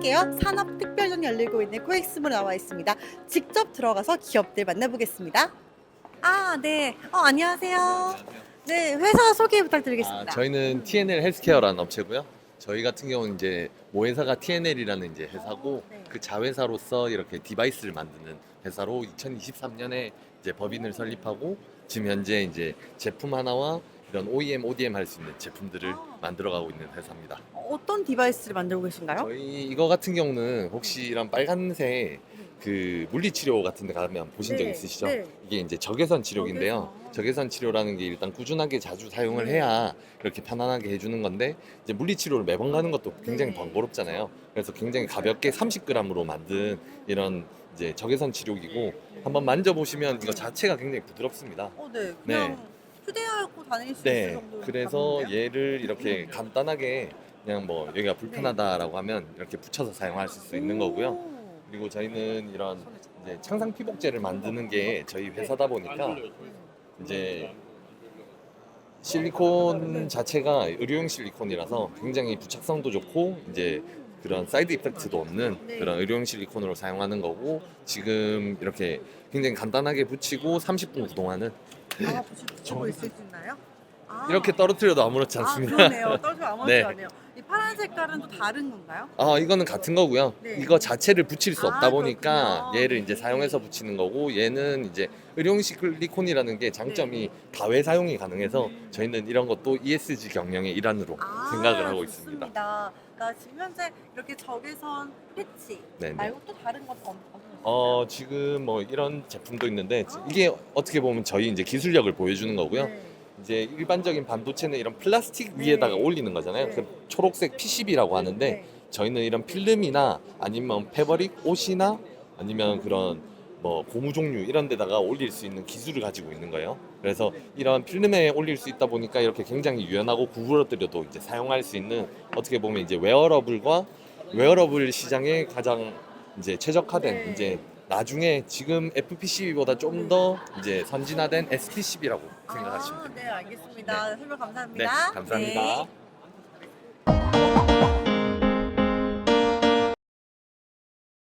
함께요. 산업 특별전 열리고 있는 코엑스모에 나와 있습니다. 직접 들어가서 기업들 만나보겠습니다. 아, 네. 어, 안녕하세요. 네, 회사 소개 부탁드리겠습니다. 아, 저희는 TNL 헬스케어라는 업체고요. 저희 같은 경우는 이제 모회사가 TNL이라는 이제 회사고 네. 그 자회사로서 이렇게 디바이스를 만드는 회사로 2023년에 이제 법인을 설립하고 지금 현재 이제 제품 하나와 이런 OEM, ODM 할 수 있는 제품들을 아. 만들어가고 있는 회사입니다. 어떤 디바이스를 만들고 계신가요? 저희 이거 같은 경우는 혹시 이런 빨간색 그 물리치료 같은 데 가면 보신 적 네, 있으시죠? 네. 이게 이제 적외선 치료기인데요. 적외선. 적외선 치료라는 게 일단 꾸준하게 자주 사용을 네. 해야 이렇게 편안하게 해주는 건데 이제 물리치료를 매번 가는 것도 굉장히 네. 번거롭잖아요. 그래서 굉장히 가볍게 30g으로 만든 이런 이제 적외선 치료기고 한번 만져보시면 이거 자체가 굉장히 부드럽습니다. 어, 네. 네. 그냥 휴대하고 다닐 수 있을 네, 정도. 그래서 얘를 이렇게 간단하게 그냥 뭐 여기가 불편하다라고 하면 이렇게 붙여서 사용할 수 있는 거고요. 그리고 저희는 이런 이제 창상 피복제를 만드는 게 저희 회사다 보니까 이제 실리콘 자체가 의료용 실리콘이라서 굉장히 부착성도 좋고 이제 그런 사이드 이펙트도 없는 네. 그런 의료용 실리콘으로 사용하는 거고 지금 이렇게 굉장히 간단하게 붙이고 30분 구동하는 아, 보시고 있을 수 있나요? 아. 이렇게 떨어뜨려도 아무렇지 아, 않습니다. 그러네요. 떨어지면 아무렇지 네. 않네요. 이 파란 색깔은 또 다른 건가요? 아 이거는 같은 거고요. 네. 이거 자체를 붙일 수 아, 없다 보니까 그렇군요. 얘를 이제 사용해서 붙이는 거고 얘는 이제 의료용 실리콘이라는 게 장점이 네. 다회 사용이 가능해서 저희는 이런 것도 ESG 경영의 일환으로 아, 생각을 하고 있습니다. 좋습니다. 나 지금 현재 이렇게 적외선 패치 네 네. 말고 또 다른 것도 거 어 지금 뭐 이런 제품도 있는데 이게 어떻게 보면 저희 이제 기술력을 보여주는 거고요. 네. 이제 일반적인 반도체는 이런 플라스틱 위에다가 네. 올리는 거잖아요. 네. 그 초록색 PCB라고 하는데 네. 저희는 이런 필름이나 아니면 패버릭 옷이나 아니면 그런 뭐 고무 종류 이런 데다가 올릴 수 있는 기술을 가지고 있는 거예요. 그래서 이런 필름에 올릴 수 있다 보니까 이렇게 굉장히 유연하고 구부러뜨려도 이제 사용할 수 있는 어떻게 보면 이제 웨어러블과 웨어러블 시장에 가장 이제 최적화된 네. 이제 나중에 지금 FPCB보다 좀 더 이제 선진화된 SPCB라고 생각하시면 아, 됩니다. 네, 알겠습니다. 설명 네, 감사합니다. 감사합니다. 네.